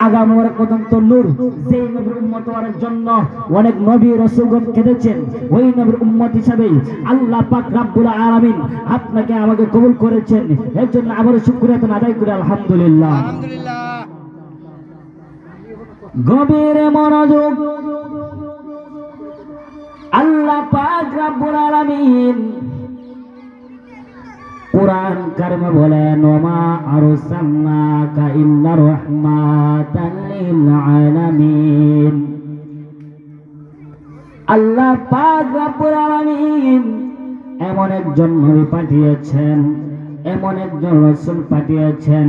আগামর পর্যন্ত নূর যেই নবীর উম্মত হওয়ার জন্য অনেক নবী রসুলগণ কেঁদেছেন ওই নবীর উম্মত হিসাবে আল্লাহ পাক রাব্বুল আলামিন আপনাকে আমাকে কবুল করেছেন। এর জন্য আবার শুকরিয়া আদায় করে আলহামদুলিল্লাহ। আলহামদুলিল্লাহ। গভীর মনোযোগ আল্লাহ পাক রাব্বুল আলামিন কোরআন কারিমে বলেন, ওমা আরসালনাকা ইল্লা রাহমাতাল লিল আলামিন আল্লাহ পাক রব্বুল আলামিন এমন একজন নবী পাঠিয়েছেন, এমন একজন রাসূল পাঠিয়েছেন,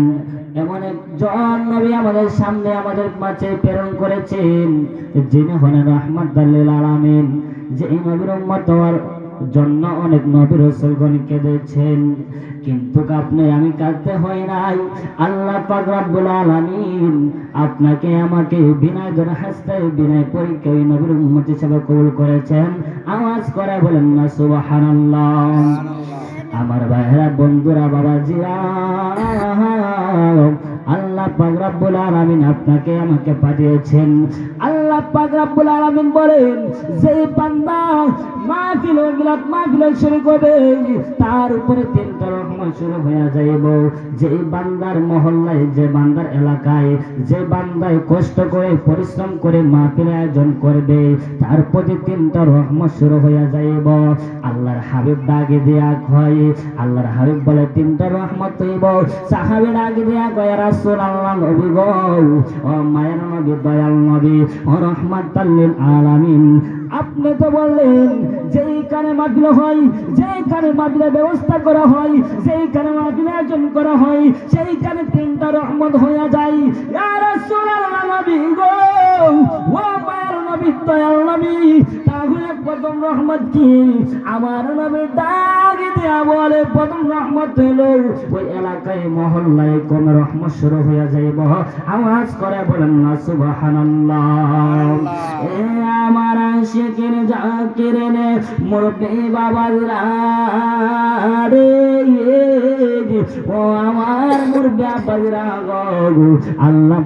এমন একজন নবী আমাদের সামনে আমাদের মাঝে প্রেরণ করেছেন, যিনি হলেন রাহমাতাল লিল আলামিন যে নবীর উম্মত হওয়ার জন্য অনেক নবী রসুলগণ কেঁদেছেন কিন্তু আপনি আমি কাঁদতে হয় নাই। আল্লাহ পাক রব্বুল আলামিন আপনাকে আমাকে বিনয় ধরে হাসতে বিনয় পরীক্ষা ওই নবীর উম্মত হিসেবে কবুল করেছেন। আওয়াজ করে বলেন না সুবহানাল্লাহ। আমার ভাইরা বন্ধুরা বাবাজিরা আল্লাহ পাক রব্বুল আলামিন আপনাকে আমাকে পাঠিয়েছেন। আল্লাহ পাক রব্বুল আলামিন বলেন যে বান্দা মাহফিল মিলাদ মাহফিল শুরু করবে, তার উপরে তিনটা রহমত শুরু হয়ে যাইব। যে বান্দার মহল্লায়, যে বান্দার এলাকায়, যে বান্দায় কষ্ট করে, পরিশ্রম করে মাহফিল আয়োজন করবে, তার প্রতি তিনটা রহমত শুরু হয়ে যাইব। আল্লাহর হাবিব ডাকে দেয়া হয় আল্লাহর হাবিব বলে, তিনটা রহমত হইব। সাহাবি ডাকে দেয়া কয় রাসূল আপনি তো বললেন যেইখানে মাহফিল হয় যেইখানে মাগলে ব্যবস্থা করা হয় যেইখানে মাগলে আয়োজন করা হয় সেইখানে তিনটা রহমত হয়ে যায়। আর রাসূলুল্লাহ নবী গো! প্রথম রহমত কি? আমার নামে ডাক দেয়া বলে প্রথম রহমত হলো ওই এলাকায় মহল্লায় কোন রহমত শুরু হয়ে যাইব। আওয়াজ করে বলেন না সুবহানাল্লাহ। আশিকের জাকির নে মুরব্বি বাবার রে ও আমার মুরব্বি বাজরা গো। আল্লাহ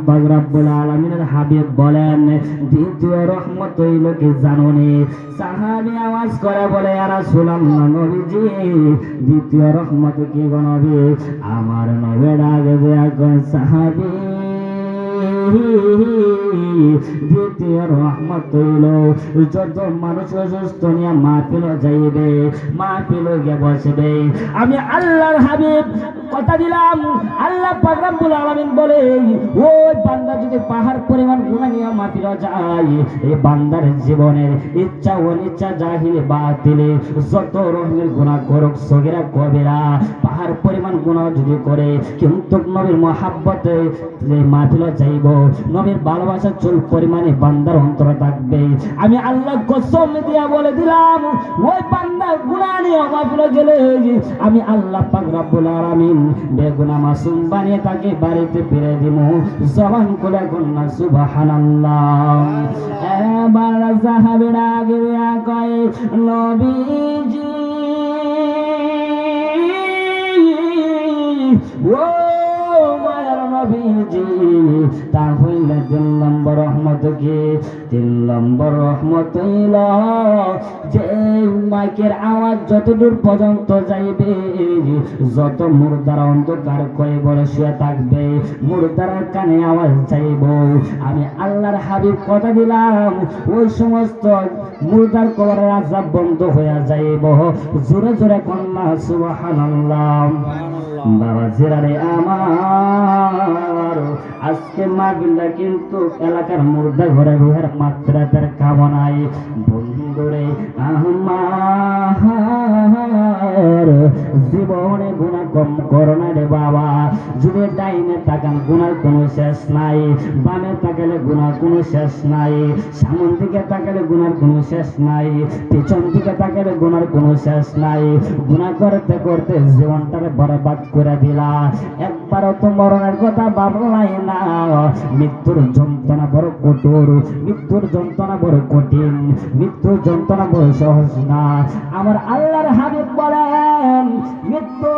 হাবিব বলেন, দ্বিতীয় রহমত হইল কি জানো নি সাহাবী আওয়াজ করে বলে, ইয়া রাসূলুল্লাহ নবীজি, দ্বিতীয় রহমত কি গো নবী? আমার নবী ডাক দেয়া দ্বিতীয় রহমত হইল। যত মানুষ অসুস্থ নিয়ে মাহফিল যাইবে, মাহফিল গিয়ে বসবে। আমি আল্লাহর হাবিব কথা দিলাম। আল্লাহ পাক রব্বুল আলামিন বলে, ওই বান্দা যদি পাহাড় পরিমাণ গুণা নিয়ে মাহফিল যায় এই বান্দার জীবনের ইচ্ছা অনিচ্ছা জাহিলে বাতিলে যত রকমের গুনাহ করুক, সগিরা কবিরা। পাহাড় পরিমাণ গুণা যদি করে, কিন্তু নবীর মহাব্বতে যে মাহফিল যাইব, নবীর ভালোবাসা চুল পরিমাণে বান্দার অন্তর থাকবে। আমি আল্লাহ কসম দিয়া বলে দিলাম, ওই বান্দার গুনাহ নিয়ে মাহফিলে গেলে, আমি আল্লাহ পাক রব্বুল আলামিন বেগুনা মাসুম বানিয়ে তাকে বাড়িতে ফিরে দিব জবান করে কন্যা, সুবহানাল্লাহ। এবার সাহাবীরা গিয়া কয়, নবীজি, ও নবীজি তা হইলে তিন নম্বর রহমত কি? তিন নম্বর রহমত যে মাইকের আওয়াজ যত দূর পর্যন্ত যাইবে, যত মুর্দার অন্ধকার কয়ে বলে শুয়ে থাকবে, মুর্দার কানে আওয়াজ যাইব আমি আল্লাহর হাবিব কথা দিলাম, ওই সমস্ত মুর্দার কবরের আজাব বন্ধ হয়ে যাইব। জোরে জোরে কন্যা, সুবহানাল্লাহ। বাবা, জিরারে আমার। আজকে মাহবিলটা কিন্তু এলাকার মুর্দা ঘরে রুহের মাত্রা তার কামনায় বন্ধুরে, আমার জীবনে গুণা কম করোনা রে বাবা। যদি ডাইনে তাকান গুণার কোনো শেষ নাই। বামে তাকালে গুণার কোনো শেষ নাই। সামন দিকে তাকালে গুণার কোনো শেষ নাই। পিছন দিকে তাকালে গুণার কোনো শেষ নাই। গুণা করতে করতে জীবনটারে বরবাদ করে দিলা। একবারও তো মরণের কথা ভাবলাই না। মৃত্যুর যন্ত্রণা বড় কঠোর, মৃত্যুর যন্ত্রণা বড় কঠিন, মৃত্যুর যন্ত্রণা বড় সহজ না। আমার আল্লাহর হাবিব বলেন, মৃত্যু